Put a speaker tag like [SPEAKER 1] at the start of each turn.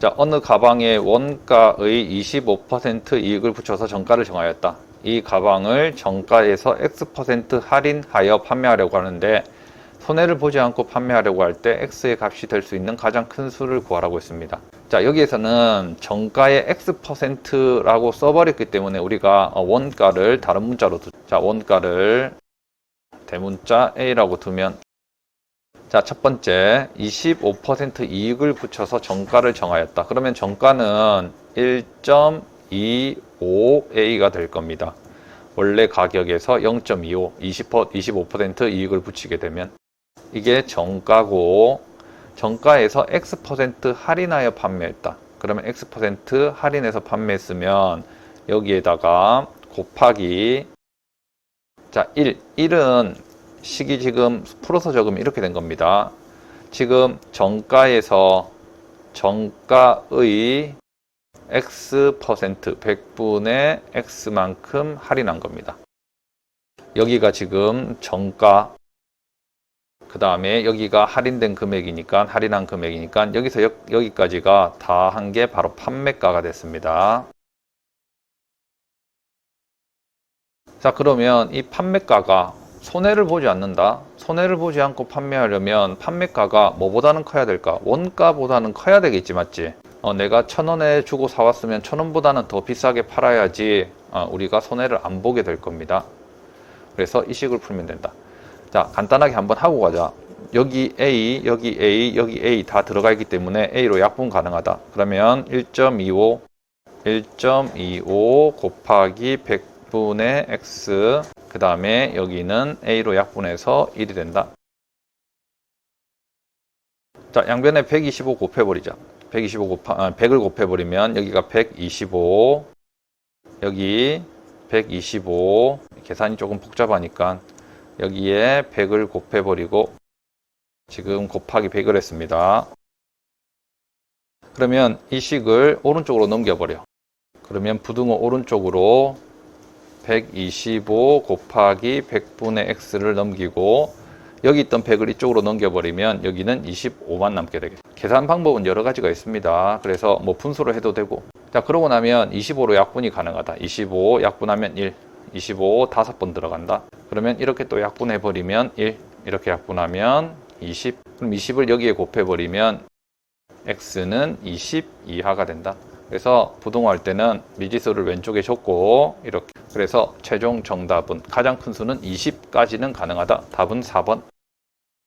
[SPEAKER 1] 자, 어느 가방의 원가의 25% 이익을 붙여서 정가를 정하였다. 이 가방을 정가에서 X% 할인하여 판매하려고 하는데 손해를 보지 않고 판매하려고 할 때 X의 값이 될 수 있는 가장 큰 수를 구하라고 했습니다. 자, 여기에서는 정가의 X%라고 써버렸기 때문에 우리가 어, 원가를 다른 문자로 두, 자, 원가를 대문자 A라고 두면 자, 첫 번째 25% 이익을 붙여서 정가를 정하였다. 그러면 정가는 1.25A가 될 겁니다. 원래 가격에서 0.25, 20%, 25% 이익을 붙이게 되면 이게 정가고 정가에서 X% 할인하여 판매했다. 그러면 X% 할인해서 판매했으면 여기에다가 곱하기 자, 1. 1은 식이 지금 풀어서 적으면 이렇게 된 겁니다. 지금 정가에서 정가의 X%, 100분의 X만큼 할인한 겁니다. 여기가 지금 정가, 그 다음에 여기가 할인된 금액이니까, 할인한 금액이니까, 여기서 여, 여기까지가 다 한 게 바로 판매가가 됐습니다. 자, 그러면 이 판매가가 손해를 보지 않는다. 손해를 보지 않고 판매하려면 판매가가 뭐보다는 커야 될까? 원가보다는 커야 되겠지, 맞지? 어, 내가 천 원에 주고 사왔으면 천 원보다는 더 비싸게 팔아야지 어, 우리가 손해를 안 보게 될 겁니다. 그래서 이 식을 풀면 된다. 자, 간단하게 한번 하고 가자. 여기 A, 여기 A, 여기 A 다 들어가 있기 때문에 A로 약분 가능하다. 그러면 1.25, 1.25 곱하기 100분의 X 그 다음에 여기는 A로 약분해서 1이 된다. 자, 양변에 125 곱해버리자. 125 곱하, 아, 100을 곱해버리면 여기가 125, 여기 125, 계산이 조금 복잡하니까 여기에 100을 곱해버리고 지금 곱하기 100을 했습니다. 그러면 이 식을 오른쪽으로 넘겨버려. 그러면 부등호 오른쪽으로 125 곱하기 100분의 x를 넘기고 여기 있던 100을 이쪽으로 넘겨버리면 여기는 25만 남게 되겠죠. 계산 방법은 여러 가지가 있습니다. 그래서 뭐 분수로 해도 되고 자 그러고 나면 25로 약분이 가능하다. 25 약분하면 1 25 다섯 번 들어간다. 그러면 이렇게 또 약분해 버리면 1 이렇게 약분하면 20 그럼 20을 여기에 곱해 버리면 x는 20 이하가 된다. 그래서 부동할 때는 미지수를 왼쪽에 줬고 이렇게 그래서 최종 정답은 가장 큰 수는 20까지는 가능하다. 답은 4번.